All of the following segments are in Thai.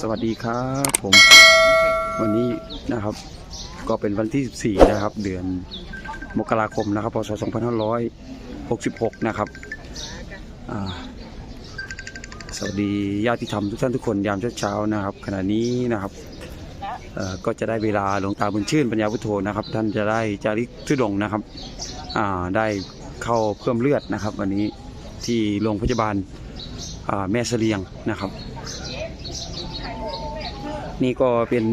สวัสดีครับผม วันนี้นะครับ ก็เป็นวันที่ 14 นะครับ เดือนมกราคมนะครับพศ2566 นะครับสวัสดีญาติธรรมทุกท่านทุกคนยามเช้าๆนะครับ ขณะนี้นะครับก็จะได้เวลาหลวงตาบุญชื่นปัญญาพุทโธนะครับ ท่านจะได้จาริกทุดงนะครับได้เข้าเพิ่มเลือดนะครับ วันนี้ที่โรงพยาบาลแม่เสลียงนะครับ นี่ก็เป็น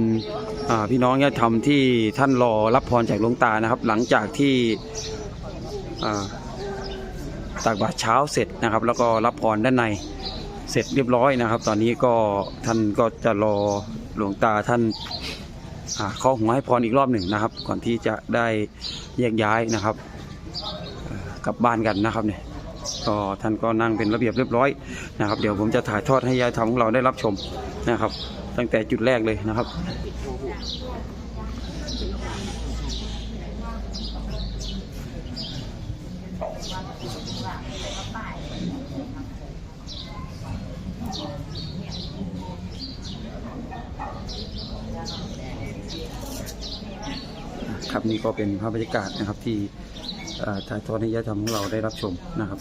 พี่น้องญาติธรรมที่ท่านรอรับพรจากหลวงตานะครับ หลังจากที่อ่าตักบาตรเช้าเสร็จนะครับ แล้วก็รับพรด้านในเสร็จเรียบร้อยนะครับ ตอนนี้ก็ท่านก็จะรอหลวงตาท่านอ่าเข้าหัวให้พรอีกรอบหนึ่งนะครับ ก่อนที่จะได้แยกย้ายนะครับ กลับบ้านกันนะครับเนี่ย ก็ท่านก็นั่งเป็นระเบียบเรียบร้อยนะครับ เดี๋ยวผมจะถ่ายทอดให้ญาติธรรมของเราได้รับชมนะครับ ตั้งแต่จุดแรกเลยนะครับครับนี่ก็เป็นภาพบรรยากาศนะครับที่ ถ่ายทอดให้ญาติธรรมของเราได้รับชมนะครับ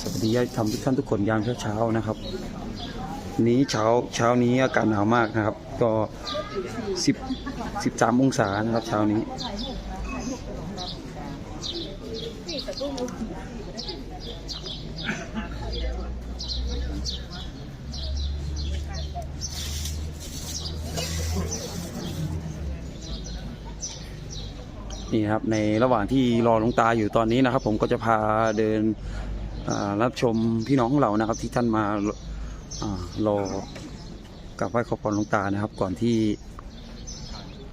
สวัสดีญาติธรรมทุกท่านทุกคนยามเช้าๆนะครับ นี้เช้าเช้านี้อากาศหนาวมากนะครับ ก็สิบสิบสามองศานะครับ เช้านี้ นี่ครับในระหว่างที่รอหลวงตาอยู่ตอนนี้นะครับ ผมก็จะพาเดินรับชมพี่น้องของเรานะครับ ที่ท่านมารอกับไหว้ขอพรหลวงตานะครับ ก่อนที่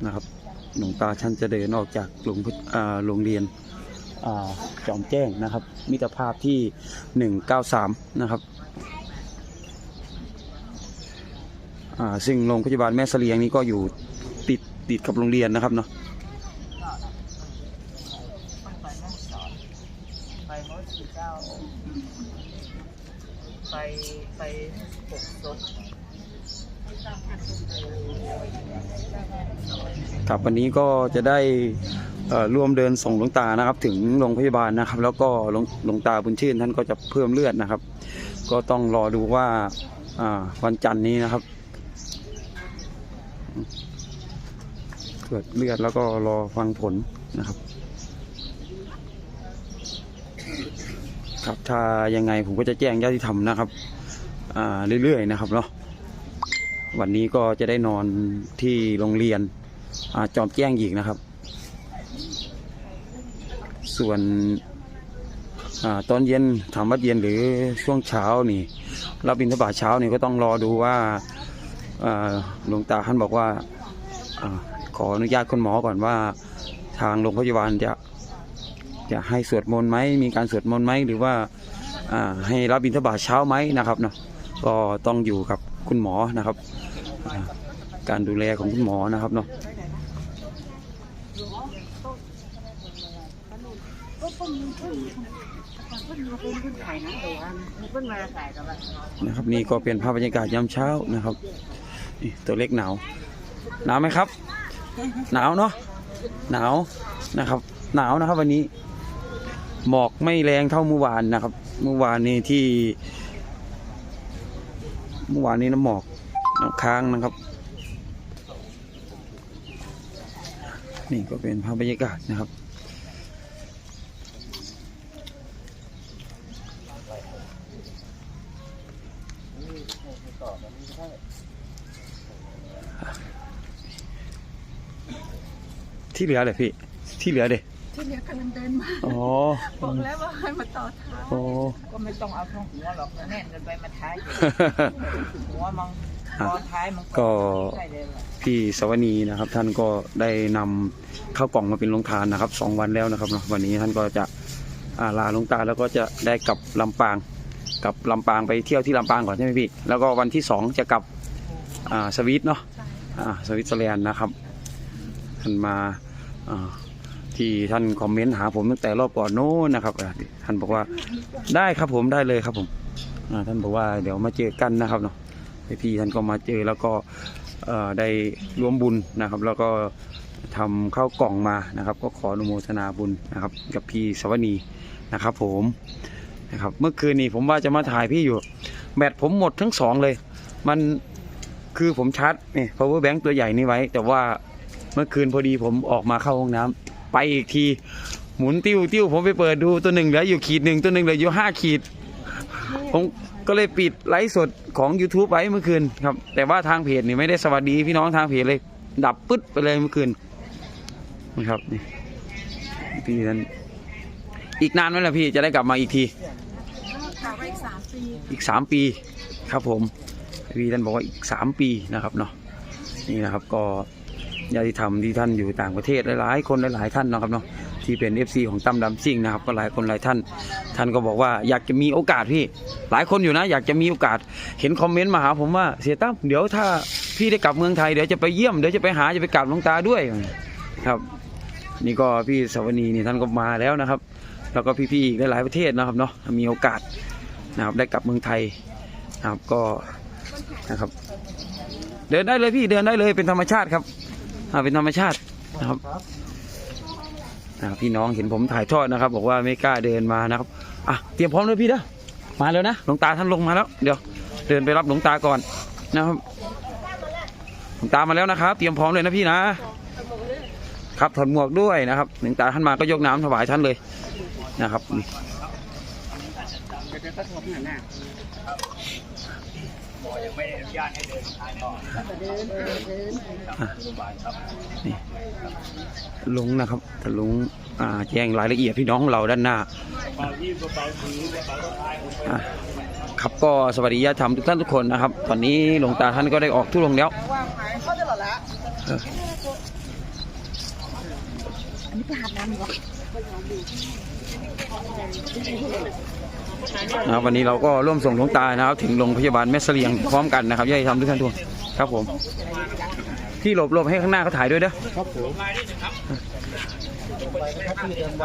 นะครับหลวงตาท่านจะเดินออกจากโรงพโรงเรียนอจอมแจ้งนะครับ มิตรภาพที่หนึ่งเก้าสามนะครับซึ่งโรงพยาบาลแม่เสลียงนี้ก็อยู่ติดติดกับโรงเรียนนะครับเนาะ ไปเมื่อสี่เก้าไปไปหกศพ ครับวันนี้ก็จะได้ร่วมเดินส่งหลวงตานะครับ ถึงโรงพยาบาลนะครับ แล้วก็หลวงตาบุญชื่นท่านก็จะเพิ่มเลือดนะครับ ก็ต้องรอดูว่าวันจันทร์นี้นะครับตรวจเลือดแล้วก็รอฟังผลนะครับ ครับถ้ายังไงผมก็จะแจ้งญาติธรรมนะครับเรื่อยๆนะครับเนาะวันนี้ก็จะได้นอนที่โรงเรียน จอมแจ้งอีกนะครับ ส่วนอตอนเย็นถามว่าเย็นหรือช่วงเช้านี่รับบิณฑบาตเช้านี่ก็ต้องรอดูว่าหลวงตาท่านบอกว่าอขออนุญาตคุณหมอก่อนว่า ทางโรงพยาบาลจะจะให้สวดมนต์ไหมมีการสวดมนต์ไหมหรือว่าให้รับบิณฑบาตเช้าไหมนะครับเนาะก็ต้องอยู่กับคุณหมอนะครับ การดูแลของคุณหมอนะครับเนาะ นขายนะแต่ว่าเพิ่งมาถ่ายต่ว่านะครับนี่ก็เป็นภาพบรรยากาศยามเช้านะครับนี่ตัวเล็กหนาวหนาวไหมครับ หนาวเนาะหนาวนะครับ หนาวนะครับ วันนี้หมอกไม่แรงเท่าเมื่อวานนะครับ เมื่อวานนี้ที่ เมื่อวานนี้น้ำหมอกน้ำค้างนะครับ นี่ก็เป็นภาพบรรยากาศนะครับ ที่เหลือเลยพี่ที่เหลือเด็ที่เหลือกำลังเดินมาอ๋อบอกแล้วว่าให้มาต่อท้ายโอ้ก็ไม่ต้องเอาทั้งหัวหรอกแน่นกันไปมาท้ายอยู่หัวมังตอนท้ายมันก็ใช่เลยล่ะพี่สวนีนะครับ ท่านก็ได้นำข้าวกล่องมาเป็นโรงทานนะครับสองวันแล้วนะครับเนาะวันนี้ท่านก็จะอ่าลาหลวงตาแล้วก็จะได้กลับลำปางกลับลำปางไปเที่ยวที่ลำปางก่อนใช่ไหมพี่แล้วก็วันที่สองจะกลับอ่าสวิตเนาะอ่าสวิตเซอร์แลนด์นะครับท่านมาอ่า ที่ท่านคอมเมนต์หาผมตั้งแต่รอบก่อนโน้นนะครับท่านบอกว่าได้ครับผมได้เลยครับผมท่านบอกว่าเดี๋ยวมาเจอกันนะครับเนาะพี่ท่านก็มาเจอแล้วก็ได้ร่วมบุญนะครับ แล้วก็ทำข้าวกล่องมานะครับ ก็ขออนุโมทนาบุญนะครับ กับพี่สวนีนะครับ ผมนะครับ เมื่อคืนนี้ผมว่าจะมาถ่ายพี่อยู่ แบตผมหมดทั้งสองเลย มันคือผมชาร์จนี่ power bank ตัวใหญ่นี่ไว้ แต่ว่า เมื่อคืนพอดีผมออกมาเข้าห้องน้ำไปอีกที หมุนติ้วติ้วผมไปเปิดดูตัวหนึ่งเหลืออยู่ขีดหนึ่งตัวหนึ่งเหลืออยู่ห้าขีด ผมก็เลยปิดไลฟ์สดของ YouTube ไว้เมื่อคืนครับ แต่ว่าทางเพจนี่ไม่ได้สวัสดีพี่น้องทางเพจเลย ดับปึ๊ดไปเลยเมื่อคืนนะครับนี่พี่นั้นอีกนานไหมล่ะพี่จะได้กลับมาอีกทีข่าวไปอีกสามปีอีกสามปี ครับผมพี่ท่านบอกว่าอีกสามปีนะครับเนาะนี่นะครับก็ ญาติธรรมที่ท่านอยู่ต่างประเทศหลายๆคนหลายๆท่านนะครับเนาะที่เป็น FC ของตั้มดำซิ่งนะครับก็หลายคนหลายท่าน ท่านก็บอกว่าอยากจะมีโอกาสพี่ หลายคนอยู่นะ อยากจะมีโอกาสเห็นคอมเมนต์มาหาผมว่าเสียตั้มเดี๋ยวถ้าพี่ได้กลับเมืองไทยเดี๋ยวจะไปเยี่ยมเดี๋ยวจะไปหาจะไปกราบหลวงตาด้วยครับนี่ก็พี่สวนีนี่ท่านก็มาแล้วนะครับ แล้วก็พี่ๆอีกหลายประเทศนะครับเนาะมีโอกาสนะครับได้กลับเมืองไทยนะครับก็นะครับ เดินได้เลยพี่เดินได้เลยเป็นธรรมชาติครับ อ่าเป็นธรรมชาตินะครับอ่าพี่น้องเห็นผมถ่ายทอดนะครับ บอกว่าไม่กล้าเดินมานะครับอะเตรียมพร้อมเลยพี่นะมาแล้วนะหลวงตาท่านลงมาแล้ว เดี๋ยวเดินไปรับหลวงตาก่อนนะครับหลวงตามาแล้วนะครับ เตรียมพร้อมเลยนะพี่นะครับถอดหมวกด้วยนะครับหลวงตาท่านมาก็ยกน้ำถวายท่านเลยนะครับ เดี๋ยวจะต้องหน้าแน่ยังไม่ได้อนุญาตให้เดินทางต่เดินเดินเดินนี่ลุงนะครับลุงแจ้งรายละเอียดพี่น้องเราด้านหน้าครับก็สวัสดีญาติธรรมทุกท่านทุกคนนะครับ ตอนนี้หลวงตาท่านก็ได้ออกทุรงแล้วอันนี้ไปหาน้ำหรอ นะครับวันนี้เราก็ร่วมส่งหลวงตานะครับ ถึงโรงพยาบาลแม่เสลียงพร้อมกันนะครับญาติธรรมทุกท่านทุกคนครับผมที่หลบหลบให้ข้างหน้าเขาถ่ายด้วยเด้อครับผมไปครับพี่เดินไป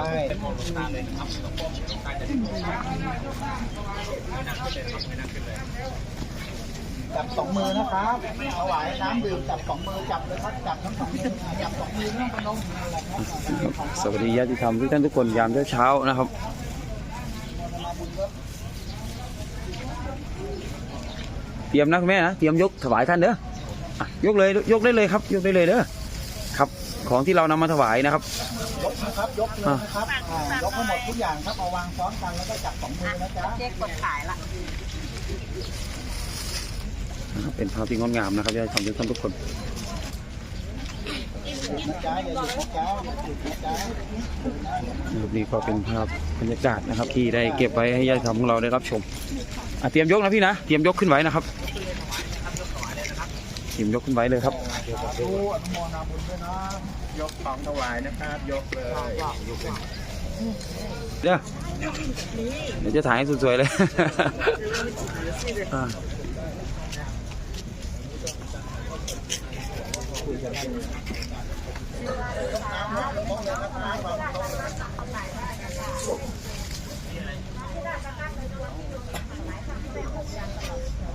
จับสองมือนะครับถวายน้ำดื่มจับสองมือจับเลยครับจับทั้งสองมือจับสองมือไม่ต้องพนมมือหรอกครับสวัสดีญาติธรรมทุกท่านทุกคนยามเช้าๆนะครับ เตรียมนะคุณแม่นะเตรียมยกถวายท่านเด้ออะยกเลยยกได้เลยครับ ยกได้เลยเด้อครับ ของที่เรานำมาถวายนะครับ ยกนะครับยกเลยนะครับอ่ายกให้หมดทุกอย่างครับเอาวางซ้อนกันแล้วก็จับสองมือนะจ๊ะเจ๊กดขายละเป็นภาพที่งดงามนะครับญาติธรรมทุกท่านทุกคน นะจ๊ะอย่าหยุดนะจ๊ะอย่าหยุดนะจ๊ะนะครับนี่ก็เป็นภาพบรรยากาศนะครับ ที่ได้เก็บไว้ให้ญาติธรรมของเราได้รับชมอะเตรียมยกนะพี่นะเตรียมยกขึ้นไว้นะครับเตรียมยกขึ้นไว้เลยครับดูอนุโมทนาบุญด้วยนะยกของถวายนะครับยกเลยเดี๋ยวเดี๋ยวจะถ่ายให้สวยๆเลย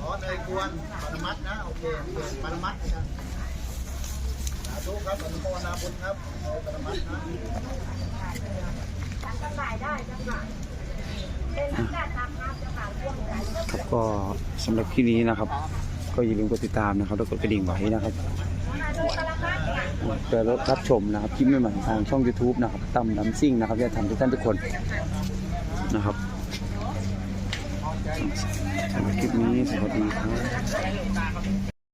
อ๋อเนยกวนปรมัตถ์นะ โอเคเปลี่ยนปรมัตถ์นะสาธุครับอนุโมทนาบุญครับเนยปรมัตถ์นะครับก็สำหรับคลิปนี้นะครับ ก็อย่าลืมกดติดตามนะครับแล้วกดกระดิ่งไว้นะครับเพื่อรั บชมนะครับคลิปใหม่ๆทางช่อง YouTube นะครับตั้มน้ำซิ่งนะครับจะทำทุกท่านทุกคนนะครับสำหรับคลิปนี้สวัสดีครับ